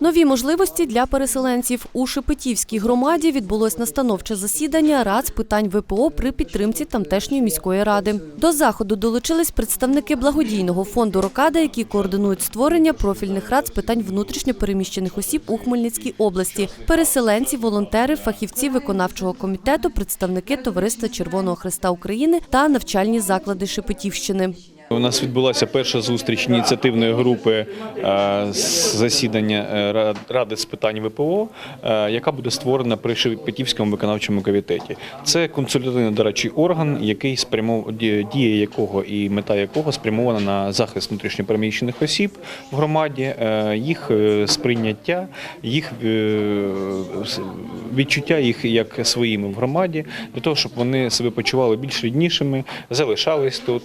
Нові можливості для переселенців у Шепетівській громаді відбулось настановче засідання Рад з питань ВПО при підтримці тамтешньої міської ради. До заходу долучились представники благодійного фонду Рокада, які координують створення профільних рад з питань внутрішньо переміщених осіб у Хмельницькій області, переселенці, волонтери, фахівці виконавчого комітету, представники Товариства Червоного Христа України та навчальні заклади Шепетівщини. У нас відбулася перша зустріч ініціативної групи е, засідання е, Рад- Ради з питань ВПО, е, яка буде створена при Шепетівському виконавчому комітеті. Це консультативно дорадчий орган, який спрямов дія якого і мета якого спрямована на захист внутрішньопереміщених осіб в громаді, їх сприйняття, їх відчуття їх як своїми в громаді, для того, щоб вони себе почували більш ріднішими, залишались тут.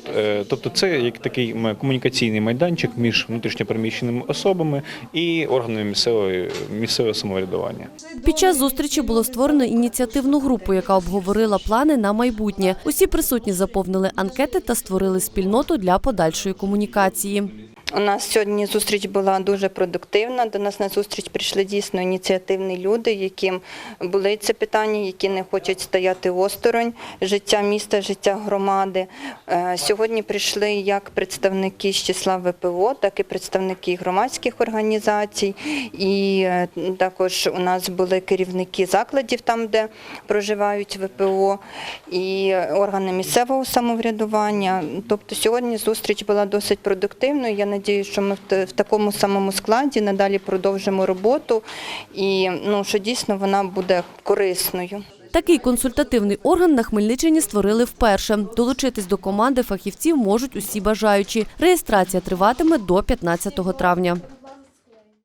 Тобто, це як такий комунікаційний майданчик між внутрішньопереміщеними особами і органами місцевої місцевого самоврядування. Під час зустрічі було створено ініціативну групу, яка обговорила плани на майбутнє. Усі присутні заповнили анкети та створили спільноту для подальшої комунікації. У нас сьогодні зустріч була дуже продуктивна. До нас на зустріч прийшли дійсно ініціативні люди, яким були це питання, які не хочуть стояти осторонь життя міста, життя громади. Е, Сьогодні прийшли як представники з числа ВПО, так і представники громадських організацій. І е, також у нас були керівники закладів, там де проживають ВПО, і органи місцевого самоврядування. Тобто сьогодні зустріч була досить продуктивною. Я надію, що ми в такому самому складі надалі продовжимо роботу і ну, що дійсно вона буде корисною. Такий консультативний орган на Хмельниччині створили вперше. Долучитись до команди фахівців можуть усі бажаючі. Реєстрація триватиме до 15 травня.